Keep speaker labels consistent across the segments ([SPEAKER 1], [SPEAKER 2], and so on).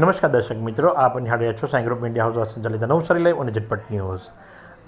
[SPEAKER 1] નમસ્કાર દર્શક મિત્રો, આપ નિહાળ્યા છો સાંઈ ગ્રુપ ઇન્ડિયા હાઉસ સંચાલિત નવસારી લાઈવ અને ઝટપટ ન્યૂઝ.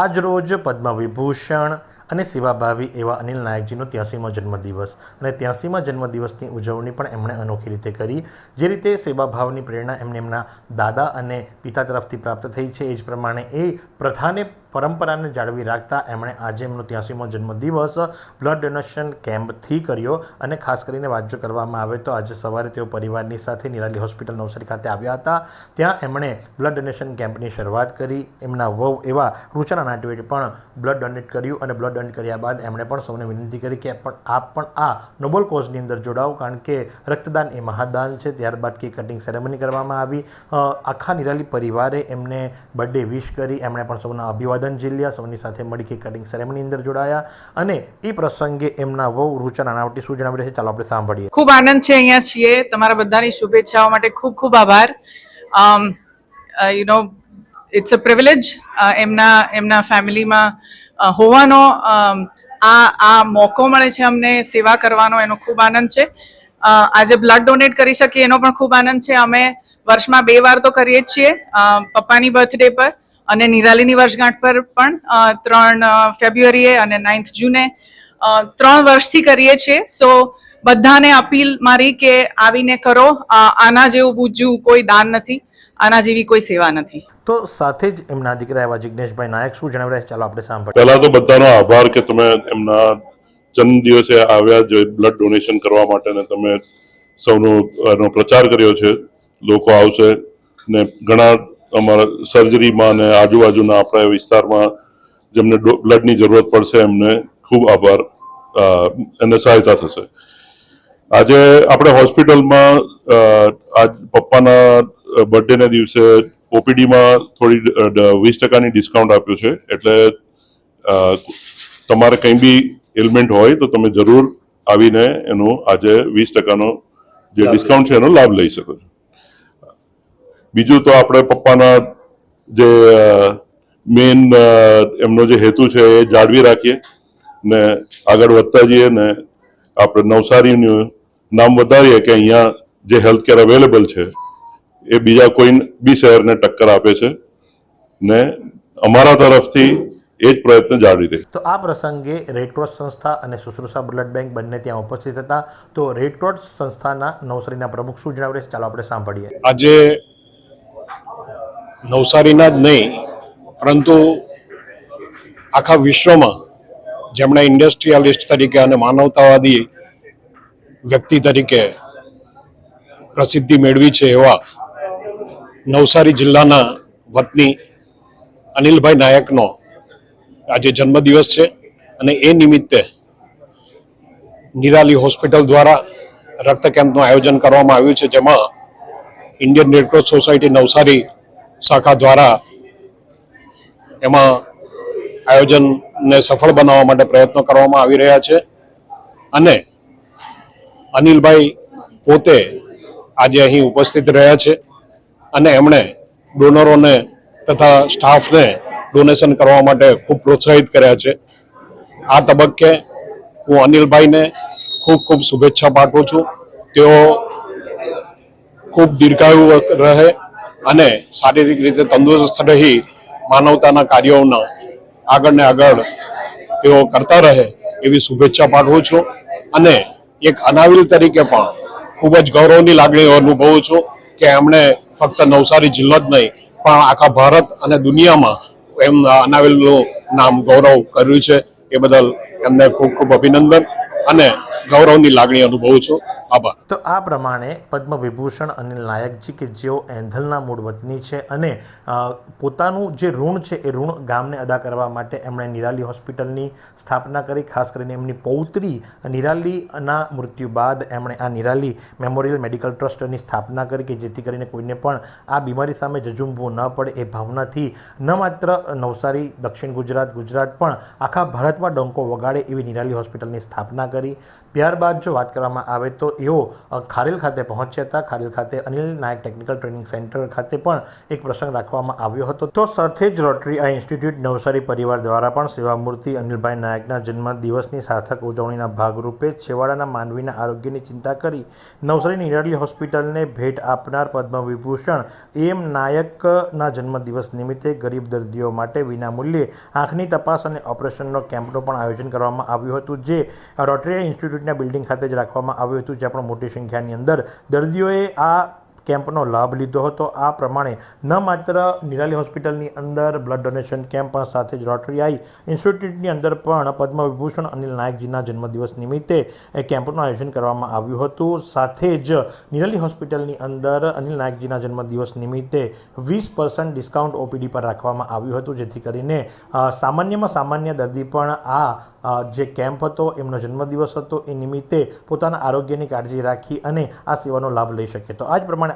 [SPEAKER 1] આજ રોજ પદ્મવિભૂષણ અને સેવાભાવી એવા અનિલ નાયકજીનો ત્યાસીમો જન્મદિવસ અને ત્યાસીમા જન્મદિવસની ઉજવણી પણ એમણે અનોખી રીતે કરી. જે રીતે સેવાભાવની પ્રેરણા એમને એમના દાદા અને પિતા તરફથી પ્રાપ્ત થઈ છે, એ જ પ્રમાણે એ પ્રથાને પરંપરાને જાળવી રાખતા એમણે આજે એમનો ત્યાસીમો જન્મદિવસ બ્લડ ડોનેશન કેમ્પથી કર્યો અને ખાસ કરીને વાત કરવામાં આવે તો આજે સવારે તેઓ પરિવારની સાથે નિરાલી હોસ્પિટલ નવસારી ખાતે આવ્યા હતા. ત્યાં એમણે બ્લડ ડોનેશન કેમ્પની શરૂઆત કરી. એમના વહુ એવા રૂચના નાટવેટ પણ બ્લડ ડોનેટ કર્યું અને બ્લડ ડોનેટ કર્યા બાદ એમણે પણ સૌને વિનંતી કરી કે પણ આપ પણ આ નોબલ કોઝની અંદર જોડાઓ કારણ કે રક્તદાન એ મહાદાન છે. ત્યારબાદ કેક કટિંગ સેરેમની કરવામાં આવી. આખા નિરાલી પરિવારે એમને બર્થડે વિશ કરી. એમણે પણ સૌના અભિવાદન ઝીલ્યા સૌની સાથે મળી કે કટિંગ સેરેમની અંદર જોડાયા અને એ પ્રસંગે એમના વહુ રૂચા નાણાવટી શું જણાવી રહ્યા છે? ચાલો આપણે સાંભળીએ.
[SPEAKER 2] ખૂબ આનંદ છે અહીંયા છીએ. તમારા બધાની શુભેચ્છાઓ માટે ખૂબ ખૂબ આભાર. You know it's a privilege એમના એમના ફેમિલીમાં હોવાનો આ આ મોકો મળે છે અમને સેવા કરવાનો, એનો ખૂબ આનંદ છે. આજે બ્લડ ડોનેટ કરી શકીએ એનો પણ ખૂબ આનંદ છે. અમે વર્ષમાં બે વાર તો કરીએ જ છીએ પપ્પાની બર્થડે પર. અને નિરાલીની વર્ષગાંઠ પર પણ ત્રણ ફેબ્રુઆરીએ અને નાઇન્થ જૂને ત્રણ વર્ષથી કરીએ છીએ. સો બધાને અપીલ મારી કે આવીને કરો. આના જેવું બીજું કોઈ દાન નથી આના જેવી કોઈ સેવા નથી.
[SPEAKER 1] તો સાથે જ એમના દીકરા એવા જિજ્ઞેશભાઈ નાયક શું જણાવી રહ્યા ચાલો આપણે સાંભળીએ.
[SPEAKER 3] પહેલા તો બધાનો આભાર કે તમે એમના જન્મ દિવસે આવ્યા જે બ્લડ ડોનેશન કરવા માટે ને તમે સૌનો એનો પ્રચાર કર્યો છે. લોકો આવશે ને ઘણા અમારા સર્જરીમાં અને આજુબાજુના આપણા વિસ્તારમાં જેમને બ્લડની જરૂરત પડશે એમને ખૂબ આભાર. એને સહાયતા થશે. આજે આપણે હોસ્પિટલમાં આજ પપ્પાના બર્થડેના દિવસે ઓપીડીમાં થોડી વીસ ટકાની ડિસ્કાઉન્ટ આપ્યું છે. એટલે તમારે કંઈ બી એલિમેન્ટ હોય તો તમે જરૂર આવીને એનું આજે વીસ ટકાનો જે ડિસ્કાઉન્ટ છે એનો લાભ લઈ શકો છો. બીજું તો આપણે પપ્પાના જે મેઇન એમનો જે હેતુ છે એ જાળવી રાખીએ ને આગળ વધતા જઈએ ને આપણે નવસારીનું નામ વધારીએ કે અહીંયા જે હેલ્થ કેર અવેલેબલ છે એ બીજા કોઈ બી શહેરને ટક્કર આપે છે ને અમારા તરફથી એ જ પ્રયત્ન જાળવી રહે.
[SPEAKER 1] તો આ પ્રસંગે રેડક્રોસ સંસ્થા અને શુશ્રુષા બ્લડ બેંક બંને ત્યાં ઉપસ્થિત હતા. તો રેડક્રોસ સંસ્થાના નવસારીના પ્રમુખ શું જણાવે છે? ચાલો આપણે સાંભળીએ.
[SPEAKER 4] આજે નવસારીના જ નહીં, પરંતુ આખા વિશ્વમાં જેમણે ઇન્ડસ્ટ્રીયાલિસ્ટ તરીકે અને માનવતાવાદી વ્યક્તિ તરીકે પ્રસિદ્ધિ મેળવી છે એવા નવસારી જિલ્લાના વતની અનિલભાઈ નાયકનો આજે જન્મદિવસ છે અને એ નિમિત્તે નિરાલી હોસ્પિટલ દ્વારા રક્ત કેમ્પનું આયોજન કરવામાં આવ્યું છે, જેમાં ઇન્ડિયન રેડક્રોસ સોસાયટી નવસારી શાખા દ્વારા એમાં આયોજનને સફળ બનાવવા માટે પ્રયત્નો કરવામાં આવી રહ્યા છે. અને અનિલભાઈ પોતે આજે અહીં ઉપસ્થિત રહ્યા છે અને એમણે ડોનરોને તથા સ્ટાફને ડોનેશન કરવા માટે ખૂબ પ્રોત્સાહિત કર્યા છે. આ તબક્કે હું અનિલભાઈને ખૂબ ખૂબ શુભેચ્છા પાઠવું છું. તેઓ ખૂબ દીર્ઘાયુ રહે અને શારીરિક રીતે તંદુરસ્ત રહી માનવતાના કાર્યોના આગળ ને આગળ તેઓ કરતા રહે એવી શુભેચ્છા પાઠવું છું. અને એક અનાવિલ તરીકે પણ ખૂબ જ ગૌરવની લાગણી અનુભવું છું કે એમણે ફક્ત નવસારી જિલ્લો જ નહીં, પણ આખા ભારત અને દુનિયામાં એમ અનાવિલનું નામ ગૌરવ કર્યું છે. એ બદલ એમને ખૂબ ખૂબ અભિનંદન અને ગૌરવની લાગણી અનુભવું છું. આભાર.
[SPEAKER 1] તો આ પ્રમાણે પદ્મ વિભૂષણ અનિલ નાયકજી કે જેઓ એંધલના મૂળ વતની છે અને પોતાનું જે ઋણ છે એ ઋણ ગામને અદા કરવા માટે એમણે નિરાલી હોસ્પિટલની સ્થાપના કરી. ખાસ કરીને એમની પૌત્રી નિરાલીના મૃત્યુ બાદ એમણે આ નિરાલી મેમોરિયલ મેડિકલ ટ્રસ્ટની સ્થાપના કરી કે જેથી કરીને કોઈને પણ આ બીમારી સામે જજુમવું ન પડે એ ભાવનાથી ન માત્ર નવસારી, દક્ષિણ ગુજરાત ગુજરાત પણ આખા ભારતમાં ડંકો વગાડે એવી નિરાલી હોસ્પિટલની સ્થાપના કરી. ત્યારબાદ જો વાત કરવામાં આવે તો એઓ ખારેલ ખાતે પહોંચ્યા હતા. ખારેલ ખાતે Anil Nayak technical training centre ખાતે પણ એક પ્રસંગ રાખવામાં આવ્યો હતો. તો સાથે જ રોટરી આ ઇન્સ્ટિટ્યૂટ નવસારી પરિવાર દ્વારા પણ સેવામૂર્તિ અનિલભાઈ નાયકના જન્મદિવસની સાર્થક ઉજવણીના ભાગરૂપે છેવાડાના માનવીના આરોગ્યની ચિંતા કરી નવસારી નિરાલી હોસ્પિટલને ભેટ આપનાર પદ્મવિભૂષણ એમ નાયકના જન્મદિવસ નિમિત્તે ગરીબ દર્દીઓ માટે વિનામૂલ્યે આંખની તપાસ અને ઓપરેશનનો કેમ્પનું પણ આયોજન કરવામાં આવ્યું હતું. જે રોટરી ઇન્સ્ટિટ્યૂટના બિલ્ડિંગ ખાતે જ રાખવામાં આવ્યું હતું જ્યાં પણ મોટી સંખ્યાની અંદર. દર્દીઓએ આ કેમ્પનો લાભ લીધો હતો. આ પ્રમાણે ન માત્ર નિરાલી હોસ્પિટલની અંદર બ્લડ ડોનેશન કેમ્પ પણ સાથે જ રોટરી આઈ ઇન્સ્ટિટ્યૂટની અંદર પણ પદ્મવિભૂષણ અનિલ નાયકજીના જન્મદિવસ નિમિત્તે એ કેમ્પનું આયોજન કરવામાં આવ્યું હતું. સાથે જ નિરાલી હોસ્પિટલની અંદર અનિલ નાયકજીના જન્મદિવસ નિમિત્તે વીસ પર્સન્ટ ડિસ્કાઉન્ટ ઓપીડી પર રાખવામાં આવ્યું હતું, જેથી કરીને સામાન્યમાં સામાન્ય દર્દી પણ આ જે કેમ્પ હતો, એમનો જન્મદિવસ હતો, એ નિમિત્તે પોતાના આરોગ્યની કાળજી રાખી અને આ સેવાનો લાભ લઈ શકે. તો આ જ પ્રમાણે